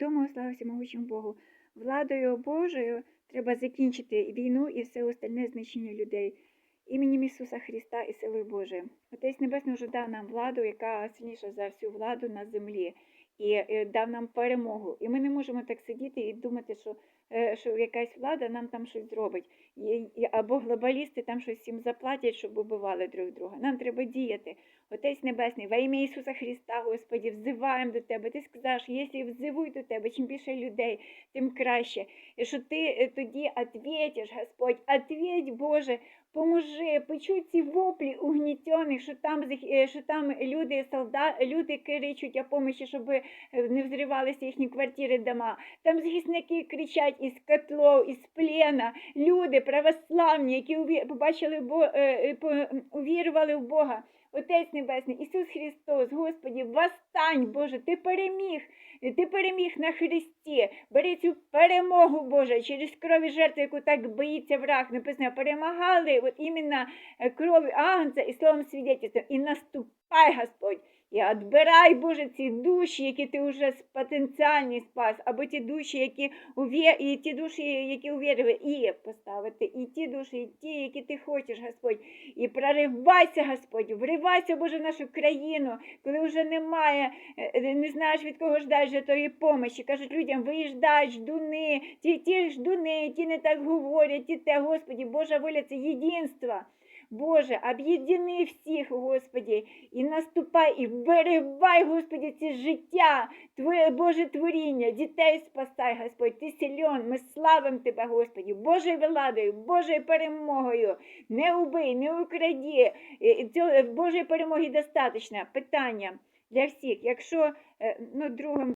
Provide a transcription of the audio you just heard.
Відомо слава всемогучому Богу. Владою Божою треба закінчити війну і все остальне знищення людей. Іменем Ісуса Христа і силою Божою. Отець Небесний вже дав нам владу, яка сильніша за всю владу на землі, і е, дав нам перемогу. І ми не можемо так сидіти і думати, що, е, що якась влада нам там щось зробить. Або глобалісти там щось їм заплатять, щоб убивали друг друга. Нам треба діяти. Отець Небесний, во ім'я Ісуса Христа, Господі, взиваємо до Тебе. Ти сказав, якщо взивуть до Тебе, чим більше людей, тим краще. І що ти е, тоді відповіш, Господь, відповідь, Боже, поможи, почуй ці воплі угнітьомі, що там, е, що там люди, солдати, люди кричуть о помощі, щоб е, не взривалися їхні квартири, дома. Там захисники кричать із котлов, із плена. Люди православні, які побачили, е, увірували в Бога. Отець Небесний, Ісус Христос, Господі, восстань, Боже, Ти переміг, Ти переміг на Христі. Бери цю перемогу, Боже, через крові жертви, яку так боїться враг. Написано, перемагали от іменно е, кров'ю Агнця і словом свідетельством. І наступай, Господь. І відбирай, Боже, ці душі, які ти вже потенціальні спас, або ті душі, які увє... і ті душі, які увірили, і поставити, і ті душі, і ті, які ти хочеш, Господь. І проривайся, Господь, вривайся, Боже, в нашу країну, коли вже немає, е, не знаєш від кого ждать вже тої помощі. Кажуть людям, виїжджай, ждуни, ті, ті ждуни, ті не так говорять, ті те, Господі, Божа воля це єдинство. Боже, об'єдини всіх, Господі, і наступай, і виривай, Господі, ці життя, Твоє Боже творіння, дітей спасай, Господь, ти сильон, ми славимо Тебе, Господі, Божою владою, Божою перемогою. Не убий, не украді. Божої перемоги достатньо. Питання для всіх. Якщо е, ну, другим